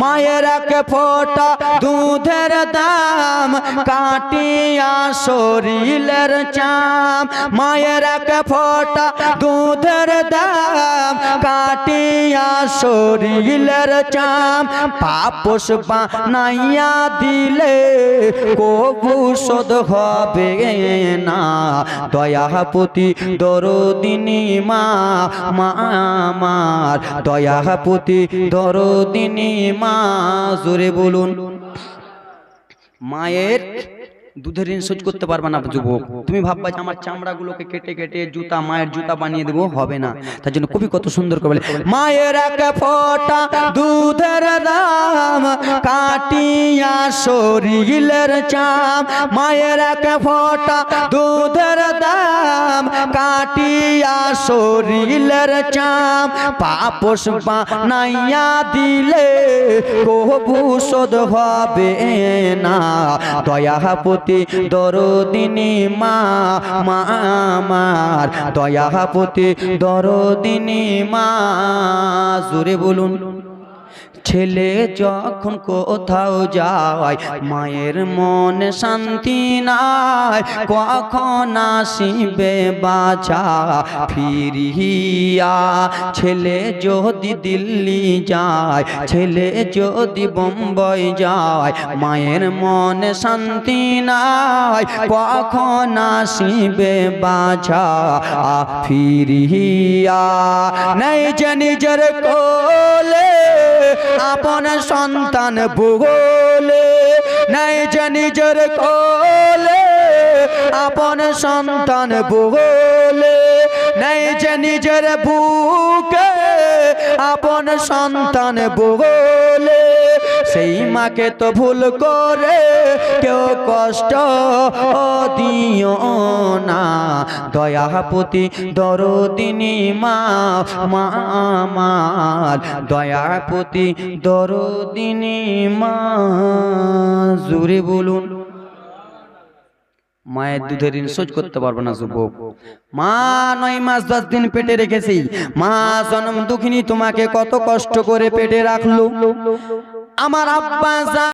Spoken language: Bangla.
মায়ের এক ফোঁটা দুধের দাম, কাটিয়া শরীরের চাম। মায়ের এক ফোঁটা দুধের দাম, কাটিয়া শরীরের চাম। পাপস বানাইয়া দিলে কবু শোধ হবে না। দয়াপতি দরদিনী মা মা আমার। দয়াপতি দরদিনী মা, জোরে বলুন। মায়ের দুধের ঋণ শোধ করতে পারবে না যুবক। তুমি ভাববা যে আমার চামড়াগুলোকে কেটে কেটে জুতা, মায়ের জুতা বানিয়ে দেবো, হবে না। তার জন্য কবি কত সুন্দর করে বলে, মায়ের এক ফোঁটা দুধের দাম কাটিয়া শরীরের চাম। মায়ের এক ফোঁটা দুধের দাম কাটিয়া শরীরের চাম পাপস বানাইয়া দিলে কবু শোধ হবে না। দয়াপতি দরদিনী মা মা আমার। দয়াপতি দরদিনী মা, জোরে বলুন। ছেলে যখন কোথাও যায়, মায়ের মনে শান্তি নাই, কখন আসিবে বাছা? ফিরিয়া ছেলে যদি দিল্লি যায়, ছেলে যদি বোম্বাই যায়, মায়ের মনে শান্তি নাই, কখন আসিবে বাছা? ফিরিয়া নেই যে নিজের কোলে আপন সন্তান ভূগোলে, নাই যে নিজের কোলে। আপন সন্তান ভূগোলে, নাই যে নিজের বুকে। আপন সন্তান ভূগোলে সেই মাকে তো ভুল করে কেউ কষ্ট দিও না। দয়াপতি দরদিনী মা মা আমার। দয়াপতি দরদিনী মা জুড়ে বলুন। মায়ের দুধের ঋণ শোধ করতে পারব না যুবক। মা নয় মাস দশ দিন পেটে রেখেছি। মা জন্ম দুঃখিনী তোমাকে কত কষ্ট করে পেটে রাখল। আমার আব্বা